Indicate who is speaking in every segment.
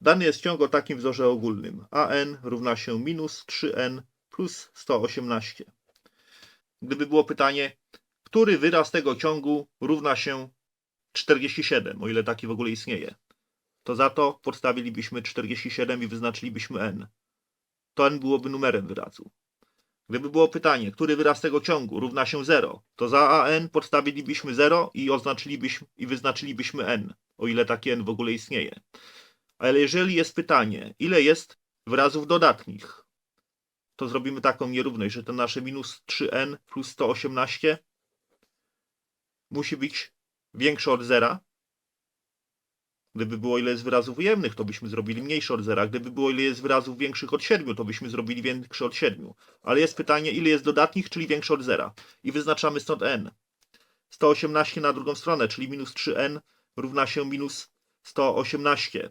Speaker 1: Dany jest ciąg o takim wzorze ogólnym. AN równa się minus 3N plus 118. Gdyby było pytanie, który wyraz tego ciągu równa się 47, o ile taki w ogóle istnieje, to za to podstawilibyśmy 47 i wyznaczylibyśmy n. To n byłoby numerem wyrazu. Gdyby było pytanie, który wyraz tego ciągu równa się 0, to za an podstawilibyśmy 0 i oznaczylibyśmy i wyznaczylibyśmy n, o ile taki n w ogóle istnieje. Ale jeżeli jest pytanie, ile jest wyrazów dodatnich, to zrobimy taką nierówność, że to nasze minus 3n plus 118 musi być większe od zera. Gdyby było ile jest wyrazów ujemnych, to byśmy zrobili mniejsze od zera. Gdyby było ile jest wyrazów większych od 7, to byśmy zrobili większe od 7. Ale jest pytanie, ile jest dodatnich, czyli większe od zera. I wyznaczamy stąd n. 118 na drugą stronę, czyli minus 3n równa się minus 118.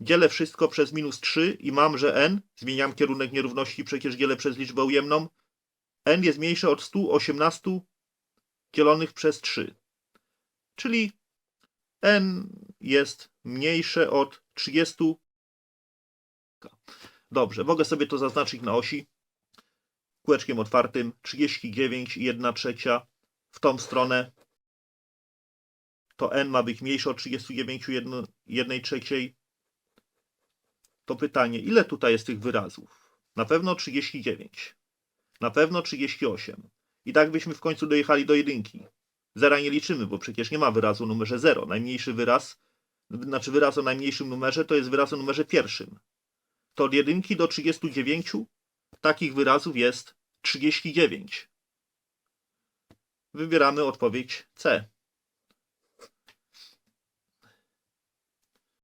Speaker 1: Dzielę wszystko przez minus 3 i mam, że n, zmieniam kierunek nierówności, przecież dzielę przez liczbę ujemną, n jest mniejsze od 118 dzielonych przez 3. Czyli n jest mniejsze od 30. Dobrze, mogę sobie to zaznaczyć na osi kółeczkiem otwartym 39 i 1 trzecia w tą stronę. To n ma być mniejsze od 39 i 1 trzeciej. To pytanie, ile tutaj jest tych wyrazów? Na pewno 39. Na pewno 38. I tak byśmy w końcu dojechali do jedynki. Zera nie liczymy, bo przecież nie ma wyrazu numerze 0. Najmniejszy wyraz, znaczy wyraz o najmniejszym numerze, to jest wyraz o numerze pierwszym. To od jedynki do 39 takich wyrazów jest 39. Wybieramy odpowiedź C.